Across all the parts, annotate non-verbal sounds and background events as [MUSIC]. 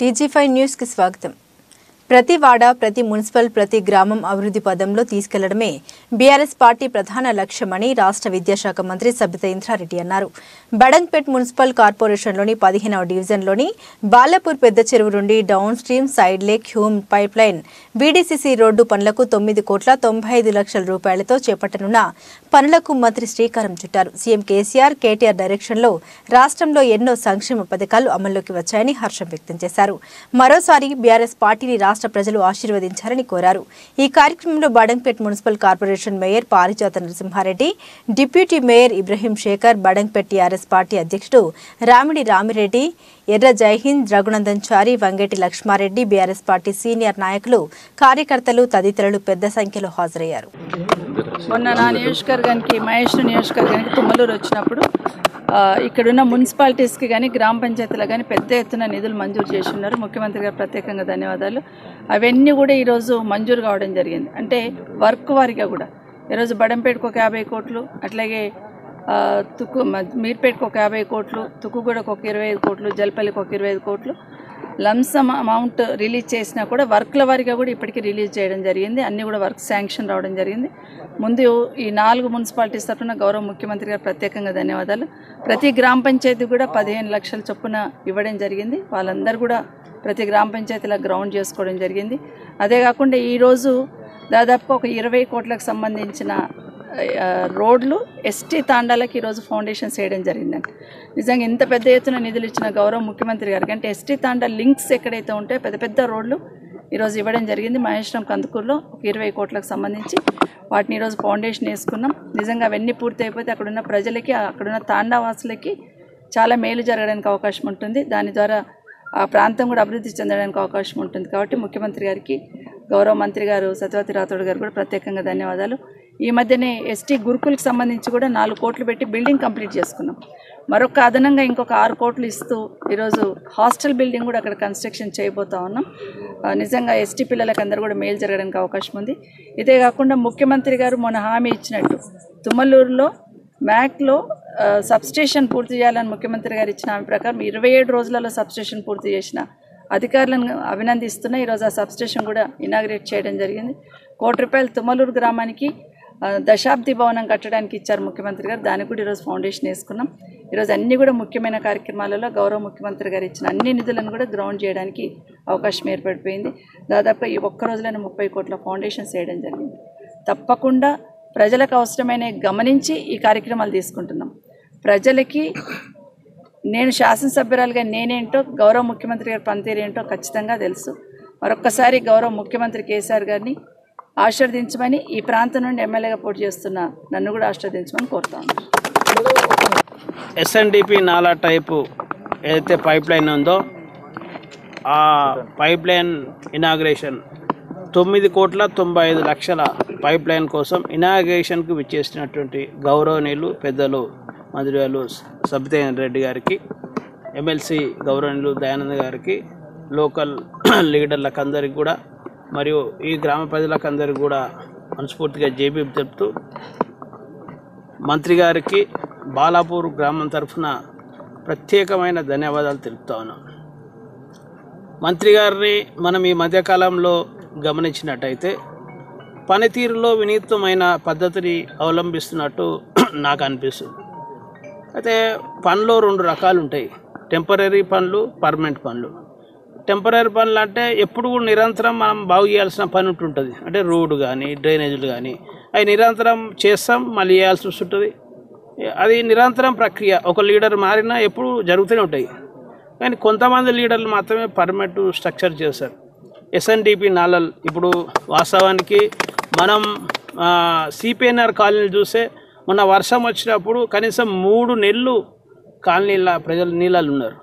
TG five న్యూస్కి స్వాగతం. ప్రతి వాడ ప్రతి మున్సిపల్ ప్రతి గ్రామం అభివృద్ధి పదంలో తీసుకెళ్ళడమే బీఆర్ఎస్ పార్టీ ప్రధాన లక్ష్యమని రాష్ట్ర విద్యాశాఖ మంత్రి సబిత ఇంద్రారెడ్డి అన్నారు. బడంగ్పేట్ మున్సిపల్ కార్పొరేషన్లోని పదిహేనవ డివిజన్లోని బాలపూర్ పెద్ద చెరువు నుండి down stream side lake Hume pipe line B D C C road పనులకు తొమ్మిది కోట్ల తొంభై ఐదు లక్షల రూపాయలతో చేపట్టనున్న పనులకు మంత్రి శ్రీకారం చుట్టారు. సీఎం కేసీఆర్ కేటీఆర్ డైరెక్షన్లో రాష్ట్రంలో ఎన్నో సంక్షేమ పథకాలు అమల్లోకి వచ్చాయని హర్షం వ్యక్తం చేశారు. మరోసారి బీఆర్ఎస్ పార్టీని రాష్ట్ర ప్రజలు ఆశీర్వదించాలని కోరారు. ఈ కార్యక్రమంలో Badangpet municipal corporation mayor Parijatha Narasimhareddy deputy mayor Ibrahim Shekhar Badangpet TRS party అధ్యక్షుడు Ramidi Ramireddy Erra Jaihind Raghunandan Chari Vangeti Laxmareddy BRS party senior నాయకులు కార్యకర్తలు తదితరులు పెద్ద సంఖ్యలో హాజరయ్యారు. మొన్న నా నియోజకవర్గానికి మహేష్ నియోజకవర్గానికి తుమ్మలూరు వచ్చినప్పుడు ఇక్కడున్న మున్సిపాలిటీస్కి కానీ గ్రామ పంచాయతీలకు కానీ పెద్ద ఎత్తున నిధులు మంజూరు చేసి ఉన్నారు ముఖ్యమంత్రి గారు ప్రత్యేకంగా ధన్యవాదాలు. అవన్నీ కూడా ఈరోజు మంజూరు కావడం జరిగింది. అంటే వర్క్ వారిగా కూడా. ఈరోజు బడంపేటకు ఒక యాభై కోట్లు అట్లాగే తుక్కు మీర్పేటకు ఒక యాభై కోట్లు తుక్కుగూడకు ఒక ఇరవై ఐదు కోట్లు జల్పల్లికి ఒక ఇరవై ఐదు కోట్లు లంసమ్ అమౌంట్ రిలీజ్ చేసినా కూడా వర్క్ల వారిగా కూడా ఇప్పటికీ రిలీజ్ చేయడం జరిగింది. అన్నీ కూడా వర్క్ శాంక్షన్ రావడం జరిగింది. ముందు ఈ నాలుగు మున్సిపాలిటీస్ తరఫున గౌరవ ముఖ్యమంత్రి గారు ప్రత్యేకంగా ధన్యవాదాలు. ప్రతి గ్రామ పంచాయతీ కూడా పదిహేను లక్షల చొప్పున ఇవ్వడం జరిగింది. వాళ్ళందరూ కూడా ప్రతి గ్రామ పంచాయతీలో గ్రౌండ్ చేసుకోవడం జరిగింది. అదే కాకుండా ఈరోజు దాదాపుగా ఒక ఇరవై కోట్లకు సంబంధించిన రోడ్లు ఎస్టీ తాండాలకి ఈరోజు ఫౌండేషన్స్ వేయడం జరిగిందండి. నిజంగా ఇంత పెద్ద ఎత్తున నిధులు ఇచ్చిన గౌరవ ముఖ్యమంత్రి గారికి అంటే ఎస్టీ తాండా లింక్స్ ఎక్కడైతే ఉంటాయో పెద్ద పెద్ద రోడ్లు ఈరోజు ఇవ్వడం జరిగింది. మహేశ్వరం కందుకూరులో ఒక ఇరవై కోట్లకు సంబంధించి వాటిని ఈరోజు ఫౌండేషన్ వేసుకున్నాం. నిజంగా అవన్నీ పూర్తి అయిపోతే అక్కడున్న ప్రజలకి అక్కడున్న తాండావాసులకి చాలా మేలు జరగడానికి అవకాశం ఉంటుంది. దాని ద్వారా ఆ ప్రాంతం కూడా అభివృద్ధి చెందడానికి అవకాశం ఉంటుంది. కాబట్టి ముఖ్యమంత్రి గారికి గౌరవ మంత్రి గారు సత్యవతి రాథోడ్ గారు కూడా ప్రత్యేకంగా ధన్యవాదాలు. ఈ మధ్యనే ఎస్టీ గురుకులకు సంబంధించి కూడా నాలుగు కోట్లు పెట్టి బిల్డింగ్ కంప్లీట్ చేసుకున్నాం. మరొక అదనంగా ఇంకొక ఆరు కోట్లు ఇస్తూ ఈరోజు హాస్టల్ బిల్డింగ్ కూడా అక్కడ కన్స్ట్రక్షన్ చేయబోతా ఉన్నాం. నిజంగా ఎస్టీ పిల్లలకు అందరూ కూడా మేలు జరగడానికి అవకాశం ఉంది. ఇదే కాకుండా ముఖ్యమంత్రి గారు మొన్న హామీ ఇచ్చినట్టు తుమ్మలూరులో మ్యాక్లో సబ్స్టేషన్ పూర్తి చేయాలని ముఖ్యమంత్రి గారు ఇచ్చిన హామీ ప్రకారం ఇరవై ఏడు రోజులలో సబ్స్టేషన్ పూర్తి చేసిన అధికారులను అభినందిస్తున్నా ఈరోజు ఆ సబ్స్టేషన్ కూడా ఇనాగ్రేట్ చేయడం జరిగింది. కోటి రూపాయలు తుమ్మలూరు గ్రామానికి దశాబ్ది భవనం కట్టడానికి ఇచ్చారు ముఖ్యమంత్రి గారు. దానికి కూడా ఈరోజు ఫౌండేషన్ వేసుకున్నాం. ఈరోజు అన్ని కూడా ముఖ్యమైన కార్యక్రమాలలో గౌరవ ముఖ్యమంత్రి గారు ఇచ్చిన అన్ని నిధులను కూడా గ్రౌండ్ చేయడానికి అవకాశం ఏర్పడిపోయింది. దాదాపు ఈ ఒక్క రోజులోనే ముప్పై కోట్ల ఫౌండేషన్స్ వేయడం జరిగింది. తప్పకుండా ప్రజలకు అవసరమైన గమనించి ఈ కార్యక్రమాలు తీసుకుంటున్నాం. ప్రజలకి నేను శాసనసభ్యురాలుగా నేనేంటో గౌరవ ముఖ్యమంత్రి గారి పనితీరు ఏంటో ఖచ్చితంగా తెలుసు. మరొక్కసారి గౌరవ ముఖ్యమంత్రి కేసీఆర్ గారిని ఆశీర్వదించమని ఈ ప్రాంతం నుండి ఎమ్మెల్యేగా పోటీ చేస్తున్న నన్ను కూడా ఆశీర్వదించమని కోరుతాను. ఎస్ఎన్డిపి నాలా టైపు ఏదైతే పైప్ లైన్ ఉందో ఆ పైప్ లైన్ ఇనాగ్రేషన్ తొమ్మిది కోట్ల తొంభై ఐదు లక్షల పైప్ లైన్ కోసం ఇనాగ్రేషన్కు విచ్చేసినటువంటి గౌరవనీయులు పెద్దలు మంత్రివాళ్ళు సబితేంద్ర రెడ్డి గారికి ఎమ్మెల్సీ గౌరవనీయులు దయానంద్ గారికి లోకల్ లీడర్లకు [CLEARS THROAT] అందరికి కూడా మరియు ఈ గ్రామ ప్రజలకు అందరికి కూడా మనస్ఫూర్తిగా జేబీ చెప్తూ మంత్రి గారికి బాలాపూర్ గ్రామం తరఫున ప్రత్యేకమైన ధన్యవాదాలు తెలుపుతా ఉన్నాం. మంత్రి గారిని మనం ఈ మధ్యకాలంలో గమనించినట్టయితే పనితీరులో వినూత్నమైన పద్ధతిని అవలంబిస్తున్నట్టు [CLEARS THROAT] నాకు అనిపిస్తుంది. అయితే పనులు రెండు రకాలు ఉంటాయి టెంపరీ పనులు పర్మనెంట్ పనులు. టెంపరీ పనులు అంటే ఎప్పుడు కూడా నిరంతరం మనం బాగు చేయాల్సిన పని ఉంటుంటుంది అంటే రోడ్డు కానీ డ్రైనేజీలు కానీ అవి నిరంతరం చేస్తాం మళ్ళీ చేయాల్సి వస్తుంటుంది. అది నిరంతరం ప్రక్రియ. ఒక లీడర్ మారినా ఎప్పుడు జరుగుతూనే ఉంటాయి. కానీ కొంతమంది లీడర్లు మాత్రమే పర్మనెంట్ స్ట్రక్చర్ చేస్తారు. ఎస్ఎన్డిపి నాలల్ ఇప్పుడు వాస్తవానికి మనం సిపిఎన్ఆర్ కాలనీలు చూస్తే మొన్న వర్షం వచ్చినప్పుడు కనీసం మూడు నెలలు కాలనీల ప్రజలు నీళ్ళలు ఉన్నారు.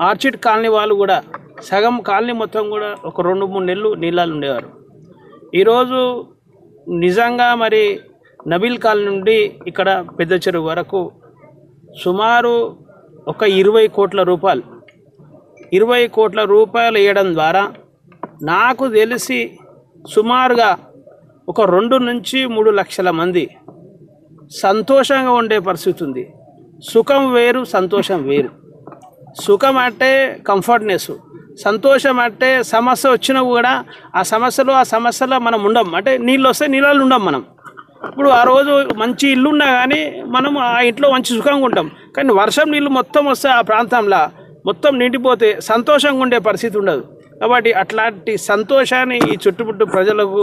ఆర్చిడ్ కాలనీ వాళ్ళు కూడా సగం కాలనీ మొత్తం కూడా ఒక రెండు మూడు నెలలు నీళ్ళాలు ఉండేవారు. ఈరోజు నిజంగా మరి నబీల్ కాలనీ నుండి ఇక్కడ పెద్ద చెరువు వరకు సుమారు ఒక ఇరవై కోట్ల రూపాయలు. ఇరవై కోట్ల రూపాయలు వేయడం ద్వారా నాకు తెలిసి సుమారుగా ఒక రెండు నుంచి మూడు లక్షల మంది సంతోషంగా ఉండే పరిస్థితి ఉంది. సుఖం వేరు సంతోషం వేరు. సుఖం అంటే కంఫర్ట్నెస్ సంతోషం అంటే సమస్య వచ్చినా కూడా ఆ సమస్యలో ఆ సమస్యలో మనం ఉండం. అంటే నీళ్ళు వస్తే నీళ్ళలో ఉండం మనం. ఇప్పుడు ఆ రోజు మంచి ఇల్లు ఉన్నా కానీ మనం ఆ ఇంట్లో మంచి సుఖంగా ఉంటాం. కానీ వర్షం నీళ్ళు మొత్తం వస్తే ఆ ప్రాంతంలో మొత్తం నిండిపోతే సంతోషంగా ఉండే పరిస్థితి ఉండదు. కాబట్టి అట్లాంటి సంతోషాన్ని ఈ చుట్టుముట్టు ప్రజలకు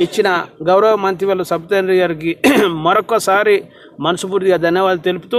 ఇచ్చిన గౌరవ మంత్రి వాళ్ళు సబితేంద్ర గారికి [CLEARS THROAT] మరొకసారి మనస్ఫూర్తిగా ధన్యవాదాలు తెలుపుతూ